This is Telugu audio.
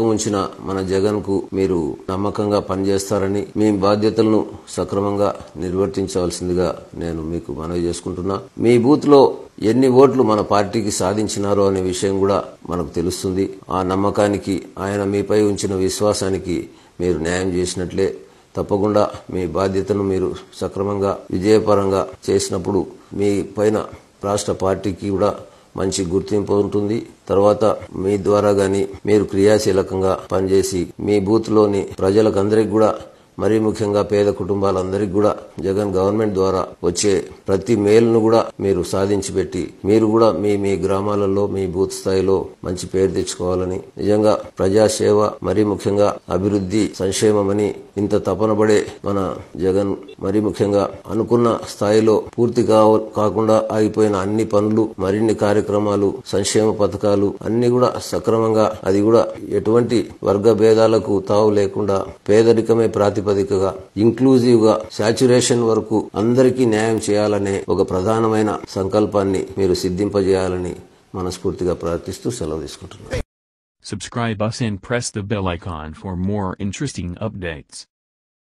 నమ్మకం ఉంచిన మన జగన్కు మీరు నమ్మకంగా పనిచేస్తారని మీ బాధ్యతలను సక్రమంగా నిర్వర్తించవలసిందిగా నేను మీకు మనవి చేసుకుంటున్నా. మీ బూత్లో ఎన్ని ఓట్లు మన పార్టీకి సాధించినారో అనే విషయం కూడా మనకు తెలుస్తుంది. ఆ నమ్మకానికి ఆయన మీపై ఉంచిన విశ్వాసానికి మీరు న్యాయం చేసినట్లే. తప్పకుండా మీ బాధ్యతను మీరు సక్రమంగా విజయపరంగా చేసినప్పుడు మీ పైన రాష్ట్ర పార్టీకి కూడా మంచి గుర్తింపు ఉంటుంది. తర్వాత మీ ద్వారా గాని మీరు క్రియాశీలకంగా పనిచేసి మీ బూత్లోని ప్రజలకు అందరికి కూడా మరీ ముఖ్యంగా పేద కుటుంబాలందరికీ కూడా జగన్ గవర్నమెంట్ ద్వారా వచ్చే ప్రతి మేలును కూడా మీరు సాధించి పెట్టి మీరు కూడా మీ మీ గ్రామాలలో మీ బూత్ స్థాయిలో మంచి పేరు తెచ్చుకోవాలని. నిజంగా ప్రజాసేవ మరీ ముఖ్యంగా అభివృద్ధి సంక్షేమమని ఇంత తపన పడే మన జగన్ మరీ ముఖ్యంగా అనుకున్న స్థాయిలో పూర్తి కావ- కాకుండా ఆగిపోయిన అన్ని పనులు మరిన్ని కార్యక్రమాలు సంక్షేమ పథకాలు అన్ని కూడా సక్రమంగా అది కూడా ఎటువంటి వర్గ భేదాలకు తావు లేకుండా పేదరికమే ప్రాతిపదికగా ఇంక్లూజివ్గా సాచురేషన్ వరకు అందరికీ న్యాయం చేయాలనే ఒక ప్రధానమైన సంకల్పాన్ని మీరు సిద్ధింపజేయాలని మనస్ఫూర్తిగా ప్రార్థిస్తూ సెలవు తీసుకుంటున్నాను Subscribe us and press the bell icon for more interesting updates.